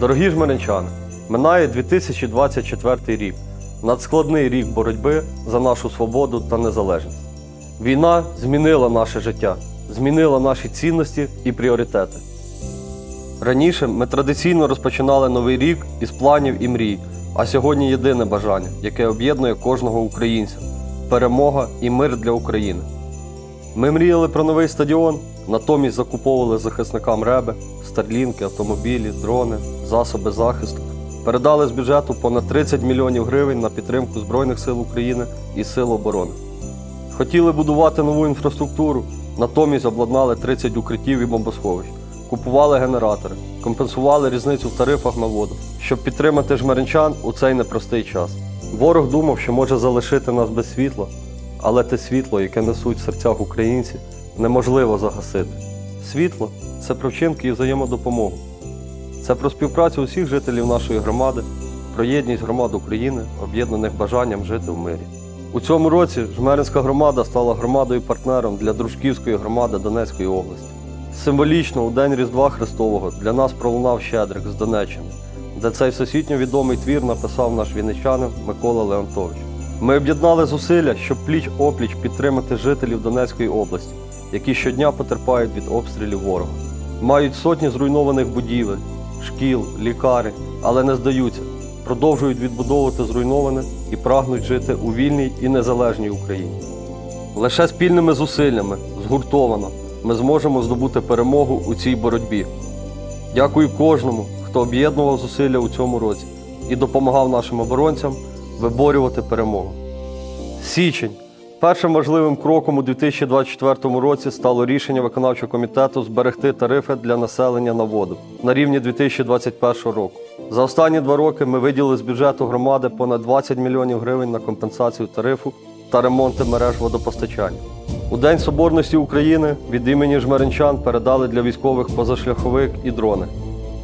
Дорогі жмеринчани, минає 2024 рік, надскладний рік боротьби за нашу свободу та незалежність. Війна змінила наше життя, змінила наші цінності і пріоритети. Раніше ми традиційно розпочинали новий рік із планів і мрій, а сьогодні єдине бажання, яке об'єднує кожного українця перемога і мир для України. Ми мріяли про новий стадіон, натомість закуповували захисникам реби, старлінки, автомобілі, дрони, засоби захисту. Передали з бюджету понад 30 мільйонів гривень на підтримку Збройних сил України і Сил оборони. Хотіли будувати нову інфраструктуру, натомість обладнали 30 укриттів і бомбосховищ, купували генератори, компенсували різницю в тарифах на воду, щоб підтримати жмеринчан у цей непростий час. Ворог думав, що може залишити нас без світла, але те світло, яке несуть в серцях українців, неможливо загасити. Світло це про вчинки і взаємодопомогу. Це про співпрацю усіх жителів нашої громади, про єдність громад України, об'єднаних бажанням жити в мирі. У цьому році Жмеринська громада стала громадою-партнером для Дружківської громади Донецької області. Символічно у День Різдва Христового для нас пролунав Щедрик з Донеччини, де цей всесвітньо відомий твір написав наш вінничанин Микола Леонтович. Ми об'єднали зусилля, щоб пліч опліч підтримати жителів Донецької області, які щодня потерпають від обстрілів ворога. Мають сотні зруйнованих будівель, шкіл, лікарень, але не здаються, продовжують відбудовувати зруйноване і прагнуть жити у вільній і незалежній Україні. Лише спільними зусиллями, згуртовано, ми зможемо здобути перемогу у цій боротьбі. Дякую кожному, хто об'єднував зусилля у цьому році і допомагав нашим оборонцям виборювати перемогу. Січень. Першим важливим кроком у 2024 році стало рішення виконавчого комітету зберегти тарифи для населення на воду на рівні 2021 року. За останні два роки ми виділили з бюджету громади понад 20 мільйонів гривень на компенсацію тарифу та ремонти мереж водопостачання. У День Соборності України від імені жмеринчан передали для військових позашляховик і дрони.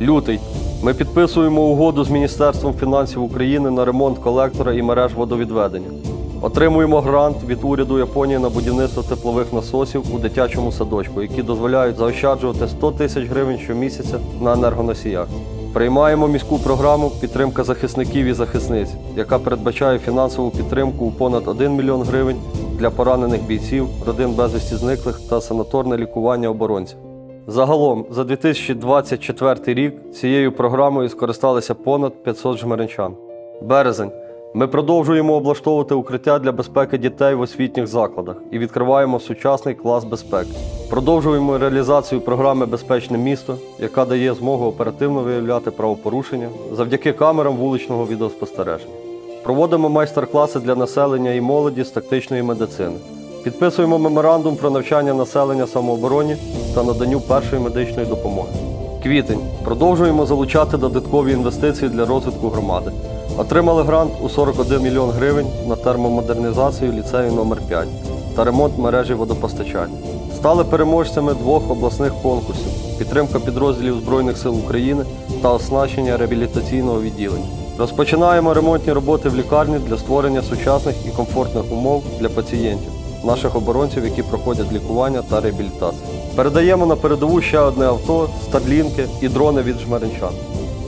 Лютий. Ми підписуємо угоду з Міністерством фінансів України на ремонт колектора і мереж водовідведення. Отримуємо грант від уряду Японії на будівництво теплових насосів у дитячому садочку, які дозволяють заощаджувати 100 тисяч гривень щомісяця на енергоносіях. Приймаємо міську програму Підтримка захисників і захисниць, яка передбачає фінансову підтримку у понад 1 мільйон гривень для поранених бійців, родин безвісті зниклих та санаторне лікування оборонців. Загалом за 2024 рік цією програмою скористалися понад 500 жмеринчан. Березень. Ми продовжуємо облаштовувати укриття для безпеки дітей в освітніх закладах і відкриваємо сучасний клас безпеки. Продовжуємо реалізацію програми Безпечне місто, яка дає змогу оперативно виявляти правопорушення завдяки камерам вуличного відеоспостереження. Проводимо майстер-класи для населення і молоді з тактичної медицини. Підписуємо меморандум про навчання населення самообороні та наданню першої медичної допомоги. Квітень. Продовжуємо залучати додаткові інвестиції для розвитку громади. Отримали грант у 41 мільйон гривень на термомодернізацію ліцею номер 5 та ремонт мережі водопостачання. Стали переможцями двох обласних конкурсів: підтримка підрозділів Збройних сил України та оснащення реабілітаційного відділення. Розпочинаємо ремонтні роботи в лікарні для створення сучасних і комфортних умов для пацієнтів, наших оборонців, які проходять лікування та реабілітацію. Передаємо на передову ще одне авто, старлінки і дрони від жмеринчан.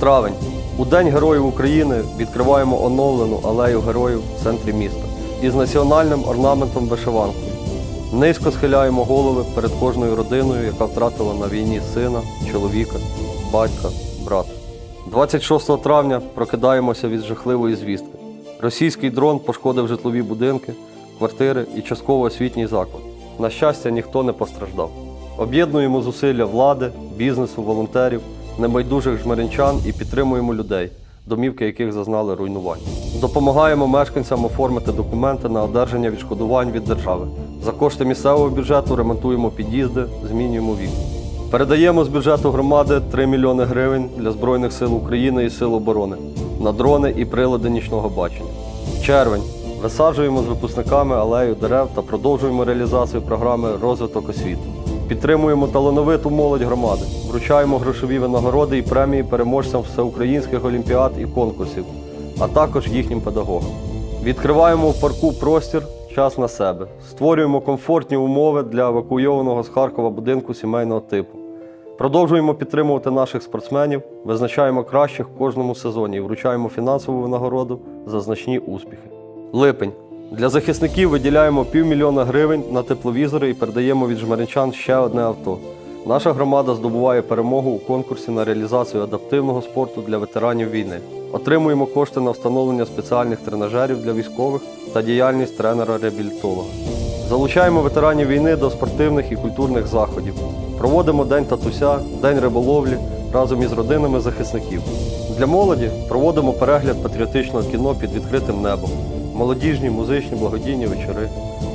Травень. У День Героїв України відкриваємо оновлену алею героїв в центрі міста із національним орнаментом вишиванкою. Низько схиляємо голови перед кожною родиною, яка втратила на війні сина, чоловіка, батька, брата. 26 травня прокидаємося від жахливої звістки. Російський дрон пошкодив житлові будинки, квартири і частково освітній заклад. На щастя, ніхто не постраждав. Об'єднуємо зусилля влади, бізнесу, волонтерів, небайдужих жмеринчан і підтримуємо людей, домівки яких зазнали руйнувань. Допомагаємо мешканцям оформити документи на одержання відшкодувань від держави. За кошти місцевого бюджету ремонтуємо під'їзди, змінюємо вікна. Передаємо з бюджету громади 3 мільйони гривень для Збройних сил України і Сил оборони на дрони і прилади нічного бачення. Червень. Висаджуємо з випускниками алею дерев та продовжуємо реалізацію програми Розвиток освіти. Підтримуємо талановиту молодь громади, вручаємо грошові винагороди і премії переможцям всеукраїнських олімпіад і конкурсів, а також їхнім педагогам. Відкриваємо в парку простір час на себе, створюємо комфортні умови для евакуйованого з Харкова будинку сімейного типу. Продовжуємо підтримувати наших спортсменів, визначаємо кращих в кожному сезоні і вручаємо фінансову винагороду за значні успіхи. Липень. Для захисників виділяємо півмільйона гривень на тепловізори і передаємо від жмеринчан ще одне авто. Наша громада здобуває перемогу у конкурсі на реалізацію адаптивного спорту для ветеранів війни. Отримуємо кошти на встановлення спеціальних тренажерів для військових та діяльність тренера-реабілітолога. Залучаємо ветеранів війни до спортивних і культурних заходів. Проводимо День татуся, День риболовлі разом із родинами захисників. Для молоді проводимо перегляд патріотичного кіно під відкритим небом, молодіжні, музичні, благодійні вечори.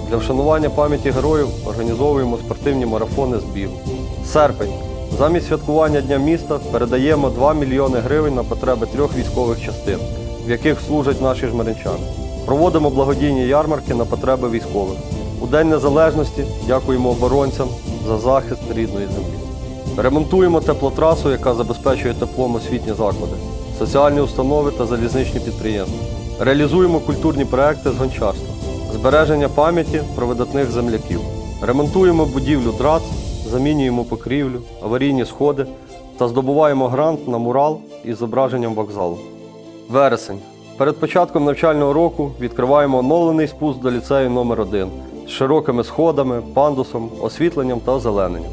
Для вшанування пам'яті героїв організовуємо спортивні марафони збігу. Серпень. Замість святкування Дня міста передаємо 2 мільйони гривень на потреби трьох військових частин, в яких служать наші жмеринчани. Проводимо благодійні ярмарки на потреби військових. У День Незалежності дякуємо оборонцям за захист рідної землі. Ремонтуємо теплотрасу, яка забезпечує теплом освітні заклади, соціальні установи та залізничні підприємства. Реалізуємо культурні проекти з гончарства, збереження пам'яті про видатних земляків. Ремонтуємо будівлю ДРАЦ, замінюємо покрівлю, аварійні сходи та здобуваємо грант на мурал із зображенням вокзалу. Вересень. Перед початком навчального року відкриваємо оновлений спуск до ліцею номер 1 з широкими сходами, пандусом, освітленням та озелененням.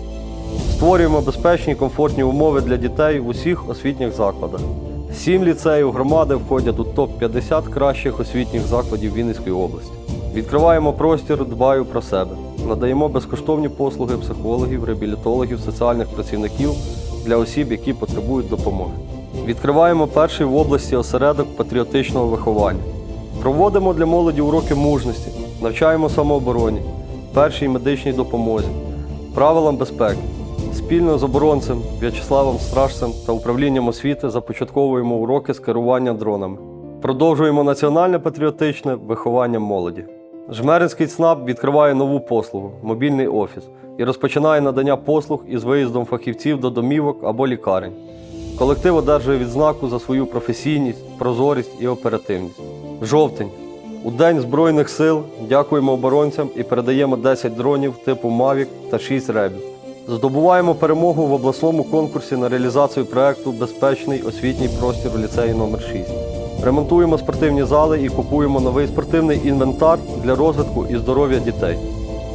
Створюємо безпечні комфортні умови для дітей в усіх освітніх закладах. Сім ліцеїв громади входять у топ-50 кращих освітніх закладів Вінницької області. Відкриваємо простір, дбаю про себе. Надаємо безкоштовні послуги психологів, реабілітологів, соціальних працівників для осіб, які потребують допомоги. Відкриваємо перший в області осередок патріотичного виховання. Проводимо для молоді уроки мужності, навчаємо самообороні, першій медичній допомозі, правилам безпеки. Спільно з оборонцем В'ячеславом Стражцем та управлінням освіти започатковуємо уроки з керування дронами. Продовжуємо національне патріотичне виховання молоді. Жмеринський ЦНАП відкриває нову послугу мобільний офіс і розпочинає надання послуг із виїздом фахівців до домівок або лікарень. Колектив одержує відзнаку за свою професійність, прозорість і оперативність. Жовтень. У День Збройних сил дякуємо оборонцям і передаємо 10 дронів типу Мавік та 6 ребів. Здобуваємо перемогу в обласному конкурсі на реалізацію проекту Безпечний освітній простір у ліцеї номер 6 Ремонтуємо спортивні зали і купуємо новий спортивний інвентар для розвитку і здоров'я дітей.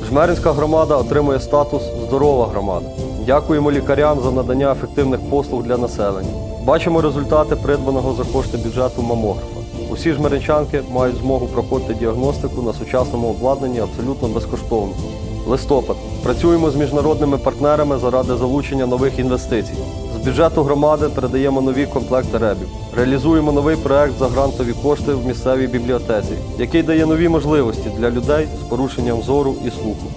Жмеринська громада отримує статус Здорова громада. Дякуємо лікарям за надання ефективних послуг для населення. Бачимо результати придбаного за кошти бюджету мамографа. Усі жмеринчанки мають змогу проходити діагностику на сучасному обладнанні абсолютно безкоштовно. Листопад. Працюємо з міжнародними партнерами заради залучення нових інвестицій. З бюджету громади передаємо нові комплекти ребів. Реалізуємо новий проект за грантові кошти в місцевій бібліотеці, який дає нові можливості для людей з порушенням зору і слуху.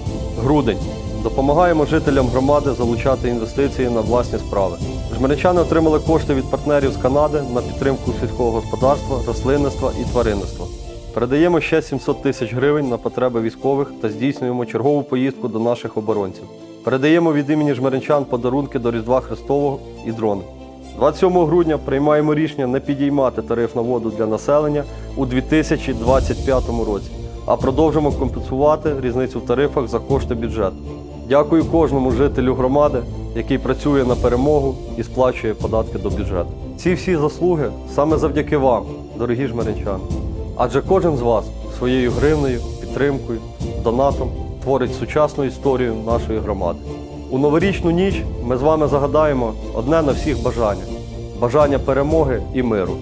Грудень. Допомагаємо жителям громади залучати інвестиції на власні справи. Жмеринчани отримали кошти від партнерів з Канади на підтримку сільського господарства, рослинництва і тваринництва. Передаємо ще 700 тисяч гривень на потреби військових та здійснюємо чергову поїздку до наших оборонців. Передаємо від імені жмеринчан подарунки до Різдва Христового і дрони. 27 грудня приймаємо рішення не підіймати тариф на воду для населення у 2025 році, а продовжимо компенсувати різницю в тарифах за кошти бюджету. Дякую кожному жителю громади, який працює на перемогу і сплачує податки до бюджету. Ці всі заслуги саме завдяки вам, дорогі жмеринчани. Адже кожен з вас своєю гривнею, підтримкою, донатом творить сучасну історію нашої громади. У новорічну ніч ми з вами загадаємо одне на всіх бажання бажання перемоги і миру.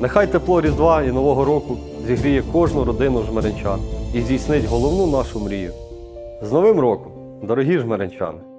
Нехай тепло Різдва і Нового року зігріє кожну родину жмеринчан і здійснить головну нашу мрію. З Новим роком, дорогі жмеринчани!